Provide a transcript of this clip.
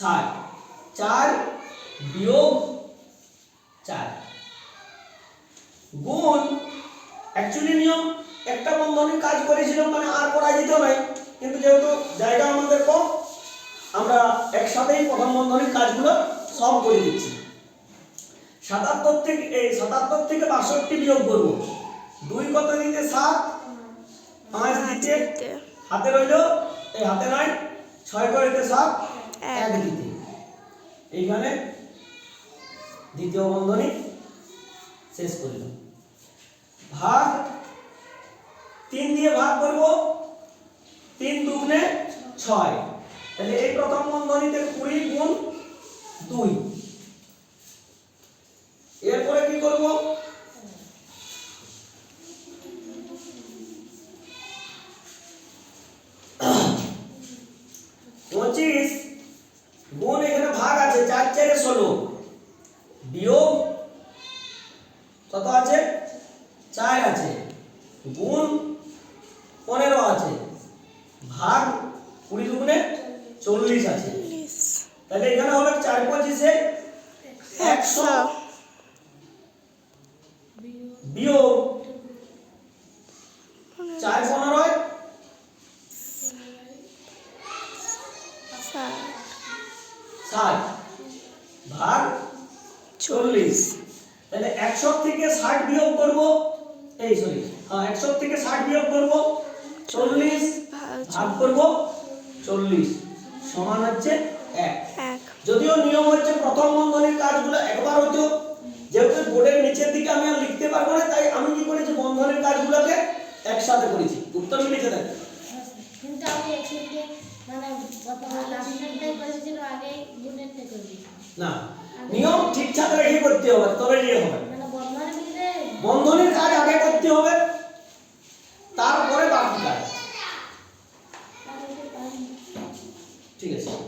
ষাট চার বিয়োগ চার। গুণ অ্যাকচুয়ালি নিয়ম একটা বন্ধনী কাজ করেছিলাম মানে আর করা যেত নাই। কিন্তু যেহেতু জায়গা আমাদের কম আমরা একসাথেই প্রথম বন্ধনীর কাজগুলো সব করে দিচ্ছি। সাতাত্তর থেকে এই সাতাত্তর থেকে বাষট্টি বিয়োগ করব। দুই কত দিতে? সাত। পাঁচ দিতে? হাতে রইল এই হাতে নয় ছয় করিতে সাত। এইখানে দ্বিতীয় বন্ধনী শেষ করিল ভাগ তিন দিয়ে ভাগ করব, তিন দুগুণে ছয়। তাহলে এই প্রথম বন্ধনীতে কুড়ি গুণ দুই এরপরে কি করব পঁচিশ গুণ এখানে ভাগ আছে চার চারে ষোলো বিয়োগ কত আছে? চার আছে। গুণ পনেরো আছে। ভাগ কুড়ি দুগুণে চল্লিশ আছে। তাহলে এখানে হবে চার পঁচিশে একশো বিয়োগ চার পনেরোয় ষাট। ভাগ চল্লিশ। তাহলে একশো থেকে ষাট বিয়োগ করব এই সরি হ্যাঁ একশো থেকে ষাট বিয়োগ করব চল্লিশ ভাগ করব চল্লিশ সমান হচ্ছে এক। যদিও নিয়ম হচ্ছে প্রথম বন্ধনীর কাজগুলো একবার হতো যেহেতু বোর্ডের নিচের দিকে আমি আর লিখতে পারব না তাই আমি কি করেছি বন্ধনীর কাজগুলোকে একসাথে করেছি। উত্তর লিখে দেখো কিন্তু আমি মানে প্রথমে লাস্টেরটাই আগে গুণেরটা না নিয়ম ঠিকঠাক রেখে করতে হবে তবে ইয়ে হবে। মানে বন্ধনের কাজ আগে করতে হবে তারপরে বাকি কাজ। ঠিক আছে।